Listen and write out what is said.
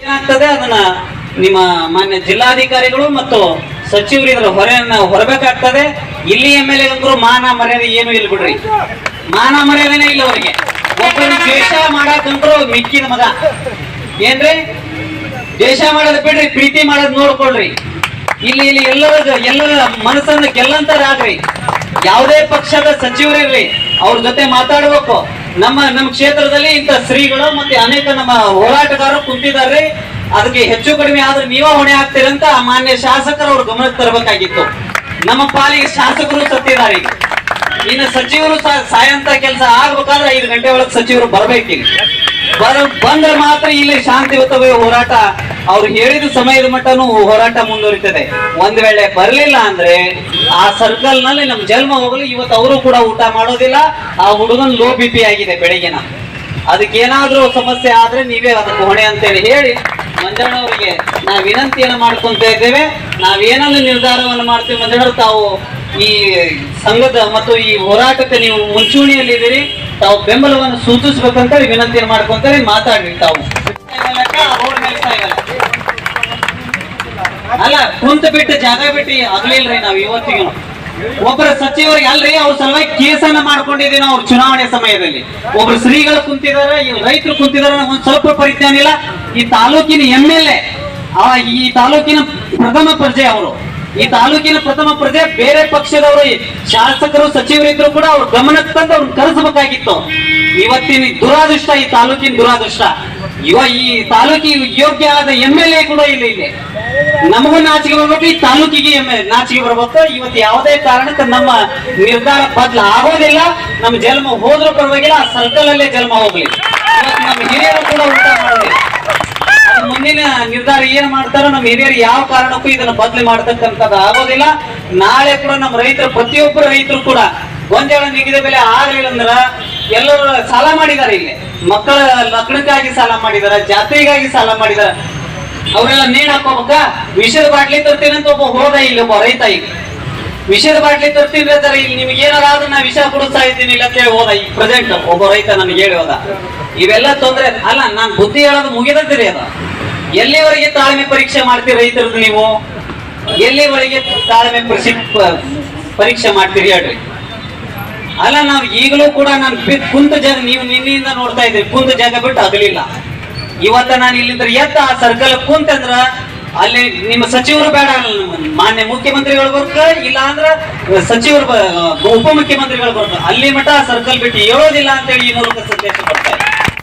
ಏನಾಗ್ತದೆ? ಅದನ್ನ ನಿಮ್ಮ ಮಾನ್ಯ ಜಿಲ್ಲಾಧಿಕಾರಿಗಳು ಮತ್ತು ಸಚಿವರು ಇದರ ಹೊರೆಯನ್ನ ಹೊರಬೇಕಾಗ್ತದೆ. ಇಲ್ಲಿ ಎಂ ಎಲ್ ಎ ಮಾನ ಮರ್ಯಾದೆ ಏನು ಇಲ್ಲ ಬಿಡ್ರಿ. ಮಾನ ಮರ್ಯಾದೆನೇ ಇಲ್ಲ ಅವರಿಗೆ. ಒಬ್ಬರು ದ್ವೇಷ ಮಾಡಕ್ಕಂತ್ರು ಮಿಕ್ಕಿನ ಮಗ. ಏನ್ರಿ? ದ್ವೇಷ ಮಾಡೋದ್ ಬಿಡ್ರಿ, ಪ್ರೀತಿ ಮಾಡೋದ್ ನೋಡ್ಕೊಳ್ರಿ. ಇಲ್ಲಿ ಇಲ್ಲಿ ಎಲ್ಲರ ಎಲ್ಲರ ಮನಸ್ಸನ್ನು ಗೆಲ್ಲಂತರಾಗ್ರಿ. ಯಾವುದೇ ಪಕ್ಷದ ಸಚಿವರಿರ್ಲಿ ಅವ್ರ ಜೊತೆ ಮಾತಾಡಬೇಕು. ನಮ್ಮ ನಮ್ಮ ಕ್ಷೇತ್ರದಲ್ಲಿ ಇಂತ ಶ್ರೀಗಳು ಮತ್ತೆ ಅನೇಕ ನಮ್ಮ ಹೋರಾಟಗಾರರು ಕುಂತಿದ್ದಾರೆ ಅದಕ್ಕೆ ಹೆಚ್ಚು ಕಡಿಮೆ ಆದ್ರೆ ನೀವ ಹೊಣೆ ಆಗ್ತೀರಂತ ಮಾನ್ಯ ಶಾಸಕರು ಅವ್ರ ಗಮನಕ್ಕೆ ತರಬೇಕಾಗಿತ್ತು. ನಮ್ಮ ಪಾಲಿಗೆ ಶಾಸಕರು ಸತ್ತಿದ್ದಾರೆ. ಇನ್ನು ಸಚಿವರು ಸಾಯಂತ ಕೆಲಸ ಆಗ್ಬೇಕಾದ್ರೆ ಐದು ಗಂಟೆ ಒಳಗೆ ಸಚಿವರು ಬರ್ಬೇಕಿಲ್ಲ. ಬರ, ಬಂದ್ರೆ ಮಾತ್ರ ಇಲ್ಲಿ ಶಾಂತಿಯುತವೇ ಹೋರಾಟ. ಅವ್ರು ಹೇಳಿದ ಸಮಯದ ಮಟ್ಟನು ಹೋರಾಟ ಮುಂದುವರಿತದೆ. ಒಂದ್ ವೇಳೆ ಬರ್ಲಿಲ್ಲ ಅಂದ್ರೆ ಆ ಸರ್ಕಲ್ನಲ್ಲಿ ನಮ್ ಜನ್ಮ ಹೋಗಲು ಇವತ್ತು ಅವರು ಕೂಡ ಊಟ ಮಾಡೋದಿಲ್ಲ, ಆ ಹುಡುಗನ್ ಲೋ ಬಿ ಪಿ ಆಗಿದೆ ಬೆಳಗಿನ. ಅದಕ್ಕೆ ಏನಾದ್ರೂ ಸಮಸ್ಯೆ ಆದ್ರೆ ನೀವೇ ಅದಕ್ಕೆ ಹೊಣೆ ಅಂತೇಳಿ ಹೇಳಿ ಮಂಜಣ್ಣ ಅವರಿಗೆ ನಾವು ವಿನಂತಿಯನ್ನು ಮಾಡ್ಕೊಂತ ಇದ್ದೇವೆ. ನಾವೇನನ್ನು ನಿರ್ಧಾರವನ್ನು ಮಾಡ್ತೀವಿ ಮಂಜಣ್ಣ ತಾವು ಈ ಸಂಘದ ಮತ್ತು ಈ ಹೋರಾಟಕ್ಕೆ ನೀವು ಮುಂಚೂಣಿಯಲ್ಲಿದ್ದೀರಿ. ತಾವು ಬೆಂಬಲವನ್ನು ಸೂಚಿಸ್ಬೇಕಂತ ವಿನಂತಿಯನ್ನು ಮಾಡ್ಕೊಂತಾರೆ ಮಾತಾಡ್ರಿ ತಾವು. ಅಲ್ಲ, ಕುಂತ ಬಿಟ್ಟು ಜಾಗ ಬಿಟ್ಟು ಆಗ್ಲಿಲ್ರಿ ನಾವ್ ಇವತ್ತಿಗೂ. ಒಬ್ಬರ ಸಚಿವರಿಗೆ ಅಲ್ರಿ, ಅವ್ರ ಸಲುವಾಗಿ ಕೇಸನ್ನ ಮಾಡ್ಕೊಂಡಿದೀವಿ ನಾವು ಚುನಾವಣೆ ಸಮಯದಲ್ಲಿ. ಒಬ್ರು ಶ್ರೀಗಳು ಕುಂತಿದಾರ ರೈತರು ಕುಂತಿದಾರ ಒಂದ್ ಸ್ವಲ್ಪ ಪರಿಜ್ಞಾನ ಇಲ್ಲ. ಈ ತಾಲೂಕಿನ ಎಂ ಎಲ್ ಎ ಈ ತಾಲೂಕಿನ ಪ್ರಥಮ ಪ್ರಜೆ ಅವರು. ಈ ತಾಲೂಕಿನ ಪ್ರಥಮ ಪ್ರಜೆ ಬೇರೆ ಪಕ್ಷದವರು ಶಾಸಕರು ಸಚಿವರಿದ್ರು ಕೂಡ ಅವ್ರ ಗಮನಕ್ಕೆ ತಂದು ಅವ್ರನ್ನ ಕರೆಸಬೇಕಾಗಿತ್ತು. ಇವತ್ತಿನ ದುರಾದೃಷ್ಟ ಈ ತಾಲೂಕಿನ ದುರಾದೃಷ್ಟ. ಇವ ಈ ತಾಲೂಕಿಗೆ ಯೋಗ್ಯ ಆದ ಎಂ ಎಲ್ ಎ ಕೂಡ ಇಲ್ಲ ಇಲ್ಲಿ ನಮಗೂ ನಾಚಿಕೆ ಬರ್ಬೇಕು, ಈ ತಾಲೂಕಿಗೆ ಎಂ ಎಲ್ ನಾಚಿಕೆ ಬರ್ಬೇಕು. ಇವತ್ತು ಯಾವುದೇ ಕಾರಣಕ್ಕೆ ನಮ್ಮ ನಿರ್ಧಾರ ಬದಲ ಆಗೋದಿಲ್ಲ. ನಮ್ಮ ಜನ್ಮ ಹೋದ್ರೂ ಪರವಾಗಿಲ್ಲ, ಆ ಸರ್ಕಲ್ ಅಲ್ಲೇ ಜನ್ಮ ಹೋಗ್ಲಿ. ನಮ್ಮ ಹಿರಿಯರು ಕೂಡ ಊಟ ಅದು ಮುಂದಿನ ನಿರ್ಧಾರ ಏನ್ ಮಾಡ್ತಾರೋ ನಮ್ಮ ಹಿರಿಯರು ಯಾವ ಕಾರಣಕ್ಕೂ ಇದನ್ನ ಬದಲಿ ಮಾಡ್ತಕ್ಕಂಥದ್ದು ಆಗೋದಿಲ್ಲ. ನಾಳೆ ಕೂಡ ನಮ್ಮ ರೈತರು ಪ್ರತಿಯೊಬ್ಬರು ರೈತರು ಕೂಡ ಗೊಂಜಾಳ ನಿಗದಿ ಬೆಲೆ ಆಗ್ಲಿಲ್ಲ ಅಂದ್ರ ಎಲ್ಲರೂ ಸಾಲ ಮಾಡಿದ್ದಾರೆ ಇಲ್ಲಿ. ಮಕ್ಕಳ ಲಗ್ನಕ್ಕಾಗಿ ಸಾಲ ಮಾಡಿದಾರ ಜಾತ್ರೆಗಾಗಿ ಸಾಲ ಮಾಡಿದಾರ ಅವರೆಲ್ಲ ನೇಣ್ ಹಾಕೋಬೇಕ? ವಿಷದ ಬಾಟ್ಲಿ ತರ್ತೀನಿ ಅಂತ ಒಬ್ಬ ಹೋದ ಇಲ್ಲಿ, ಒಬ್ಬ ರೈತ ಇಲ್ಲಿ. ವಿಷದ ಬಾಟ್ಲಿ ತರ್ತೀನಿ ಅಂತಾರೆ ಇಲ್ಲಿ ನಿಮ್ಗೆ ಏನಾರ ಆದ್ರೆ ನಾ ವಿಷ ಕುಡಿಸ್ತಾ ಇದ್ದೀನಿ ಇಲ್ಲ ಅಂತ ಹೇಳಿ ಹೋದ ಈ ಪ್ರೆಸೆಂಟ್ ಒಬ್ಬ ರೈತ ನನಗೆ ಹೇಳಿ ಹೋದ. ಇವೆಲ್ಲ ತೊಂದರೆ, ಅಲ್ಲ, ನಾನ್ ಬುದ್ಧಿ ಹೇಳೋದು ಮುಗಿದದ್ರಿ ಅದು. ಎಲ್ಲಿವರೆಗೆ ತಾಳ್ಮೆ ಪರೀಕ್ಷೆ ಮಾಡ್ತೀರಿ ರೈತರದ್ದು ನೀವು? ಎಲ್ಲಿವರೆಗೆ ತಾಳ್ಮೆ ಪರೀಕ್ಷೆ ಮಾಡ್ತೀರಿ ಹೇಳ್ರಿ. ಅಲ್ಲ, ನಾವು ಈಗಲೂ ಕೂಡ ನಾನು ಕುಂತ ಜಾಗ ನೀವು ನಿನ್ನೆಯಿಂದ ನೋಡ್ತಾ ಇದ್ದೀರಿ. ಕುಂತ ಜಾಗ ಬಿಟ್ಟು ಅಗಲಿಲ್ಲ. ಇವತ್ತ ನಾನು ಇಲ್ಲಿಂದ ಎತ್ತ ಆ ಸರ್ಕಲ್ ಕುಂತಂದ್ರ ಅಲ್ಲಿ ನಿಮ್ಮ ಸಚಿವರು ಬೇಡ ಮಾನ್ಯ ಮುಖ್ಯಮಂತ್ರಿಗಳು ಬರ್ಕ, ಇಲ್ಲ ಅಂದ್ರ ಸಚಿವರು ಉಪಮುಖ್ಯಮಂತ್ರಿಗಳು ಬರ್ಕ. ಅಲ್ಲಿ ಮಠ ಸರ್ಕಲ್ ಬಿಟ್ಟು ಹೇಳೋದಿಲ್ಲ ಅಂತೇಳಿ ಈ ಮೂಲಕ ಸಂದೇಶ ಇದೆ